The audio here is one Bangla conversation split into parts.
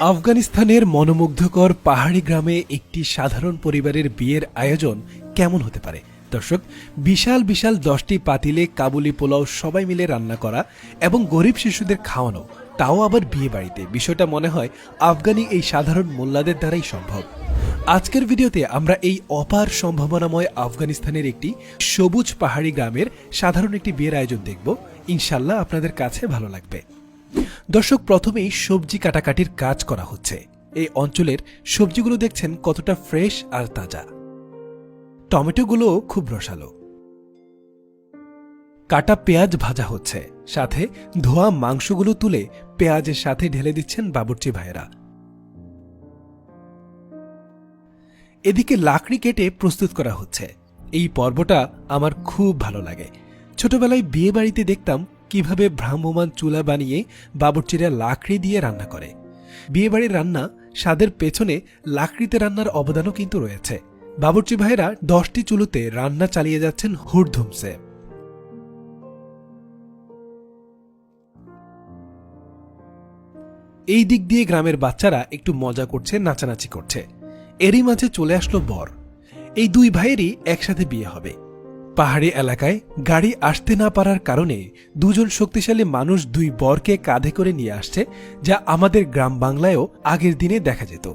আফগানিস্তানের মনোমুগ্ধকর পাহাড়ি গ্রামে একটি সাধারণ পরিবারের বিয়ের আয়োজন কেমন হতে পারে? দর্শক, বিশাল বিশাল দশটি পাতিলে কাবুলি পোলাও সবাই মিলে রান্না করা এবং গরিব শিশুদের খাওয়ানো, তাও আবার বিয়ে বাড়িতে বিষয়টা মনে হয় আফগানি এই সাধারণ মোল্লাদের দ্বারাই সম্ভব। আজকের ভিডিওতে আমরা এই অপার সম্ভাবনাময় আফগানিস্তানের একটি সবুজ পাহাড়ি গ্রামের সাধারণ একটি বিয়ের আয়োজন দেখব। ইনশাল্লাহ আপনাদের কাছে ভালো লাগবে। দর্শক, প্রথমেই সবজি কাটাকাটির কাজ করা হচ্ছে। এই অঞ্চলের সবজিগুলো দেখছেন কতটা ফ্রেশ আর তাজা। টমেটোগুলো খুব রসালো। কাটা পেঁয়াজ ভাজা হচ্ছে। সাথে ধোয়া মাংসগুলো তুলে পেঁয়াজের সাথে ঢেলে দিচ্ছেন বাবুর্চি ভাইয়েরা। এদিকে লাকড়ি কেটে প্রস্তুত করা হচ্ছে। এই পর্বটা আমার খুব ভালো লাগে। ছোটবেলায় বিয়ে বাড়িতে দেখতাম কীভাবে ভ্রাম্যমান চুলা বানিয়ে বাবুর্চিরা লাকড়ি দিয়ে রান্না করে। বিয়েবাড়ির রান্না, স্বাদের পেছনে লাকড়িতে রান্নার অবদানও কিন্তু রয়েছে। বাবুর্চি ভাইরা দশটি চুলোতে রান্না চালিয়ে যাচ্ছেন হুড়ধুমসে। এই দিক দিয়ে গ্রামের বাচ্চারা একটু মজা করছে, নাচানাচি করছে। এরই মাঝে চলে আসলো বর। এই দুই ভাইয়েরই একসাথে বিয়ে হবে। পাহাড়ি এলাকায় গাড়ি আসতে না পারার কারণে দুজন শক্তিশালী মানুষ দুই বরকে কাঁধে করে নিয়ে আসছে, যা আমাদের গ্রাম বাংলায়ও আগের দিনে দেখা যেত।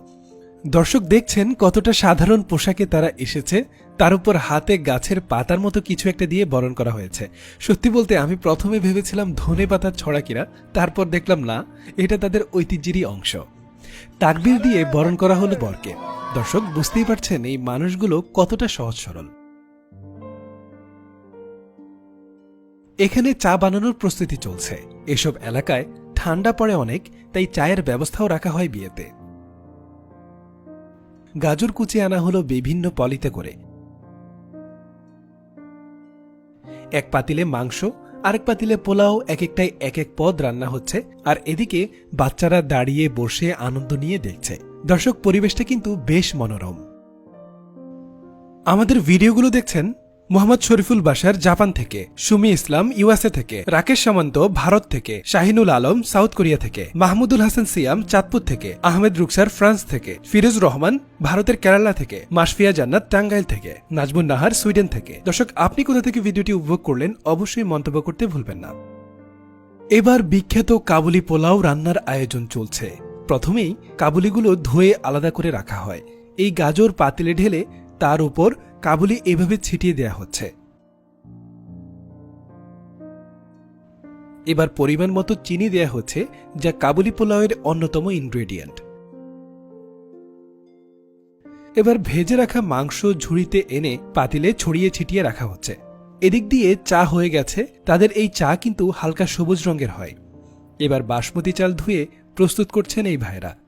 দর্শক দেখছেন কতটা সাধারণ পোশাকে তারা এসেছে, তার উপর হাতে গাছের পাতার মতো কিছু একটা দিয়ে বরণ করা হয়েছে। সত্যি বলতে আমি প্রথমে ভেবেছিলাম ধনে পাতার ছড়া কিনা, তারপর দেখলাম না, এটা তাদের ঐতিহ্যেরই অংশ। তাকবির দিয়ে বরণ করা হলো বরকে। দর্শক বুঝতেই পারছেন এই মানুষগুলো কতটা সহজ সরল। এখানে চা বানানোর প্রস্তুতি চলছে। এসব এলাকায় ঠান্ডা পড়ে অনেক, তাই চায়ের ব্যবস্থাও রাখা হয় বিয়েতে। গাজর কুচি আনা হলো বিভিন্ন পলিতে করে। এক পাতিলে মাংস, আরেক পাতিলে পোলাও এক একটাই এক এক পদ রান্না হচ্ছে, আর এদিকে বাচ্চারা দাঁড়িয়ে বসে আনন্দ নিয়ে দেখছে। দর্শক, পরিবেশটা কিন্তু বেশ মনোরম। আমাদের ভিডিওগুলো দেখছেন মোহাম্মদ শরীফুল বাসার জাপান থেকে, সুমি ইসলাম ইউএসএ থেকে, রাকেশ সামন্ত ভারত থেকে, শাহিনুল আলম সাউথ কোরিয়া থেকে, মাহমুদুল হাসান সিয়াম চাঁদপুর থেকে, আহমেদ রুকসার ফ্রান্স থেকে, ফিরোজ রহমান ভারতের কেরালা থেকে মাসফিয়া জান্নাত টাঙ্গাইল থেকে, নাজমুন নাহার সুইডেন থেকে। দর্শক, আপনি কোথা থেকে ভিডিওটি উপভোগ করলেন অবশ্যই মন্তব্য করতে ভুলবেন না। এবার বিখ্যাত কাবুলি পোলাও রান্নার আয়োজন চলছে। প্রথমেই কাবুলিগুলো ধুয়ে আলাদা করে রাখা হয়। এই গাজর পাতিলে ঢেলে তার উপর কাবুলি এভাবে ছিটিয়ে দেয়া হচ্ছে। এবার পরিমাণ মতো চিনি দেয়া হচ্ছে, যা কাবুলি পোলাওয়ের অন্যতম ইনগ্রেডিয়েন্ট এবার ভেজে রাখা মাংস ঝুড়িতে এনে পাতিলে ছড়িয়ে ছিটিয়ে রাখা হচ্ছে। এদিক দিয়ে চা হয়ে গেছে, তাদের এই চা কিন্তু হালকা সবুজ রঙের হয়। এবার বাসমতি চাল ধুয়ে প্রস্তুত করছেন এই ভাইরা।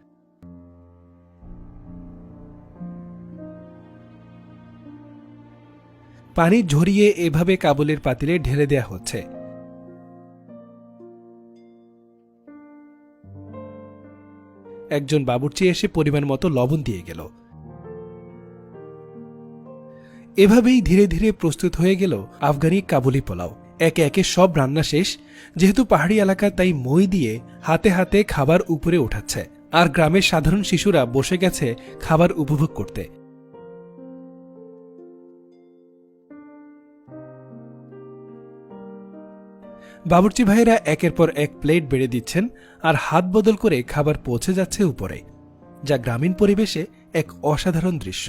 পানি ঝরিয়ে এভাবে কাবুলের পাতিলে ঢেলে দেয়া হচ্ছে। একজন বাবুর্চি এসে পরিমাণ মতো লবণ দিয়ে গেল। এভাবেই ধীরে ধীরে প্রস্তুত হয়ে গেল আফগানি কাবুলি পোলাও। একে একে সব রান্না শেষ, যেহেতু পাহাড়ি এলাকা তাই মই দিয়ে হাতে হাতে খাবার উপরে উঠাচ্ছে। আর গ্রামের সাধারণ শিশুরা বসে গেছে খাবার উপভোগ করতে। বাবুর্চি ভাইয়েরা একের পর এক প্লেট বেড়ে দিচ্ছেন আর হাত বদল করে খাবার পৌঁছে যাচ্ছে উপরে, যা গ্রামীণ পরিবেশে এক অসাধারণ দৃশ্য।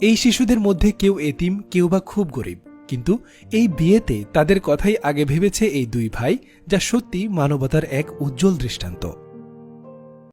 এই শিশুদের মধ্যে কেউ এতিম, কেউ বা খুব গরিব, কিন্তু এই বিয়েতে তাদের কথাই আগে ভেবেছে এই দুই ভাই, যা সত্যি মানবতার এক উজ্জ্বল দৃষ্টান্ত।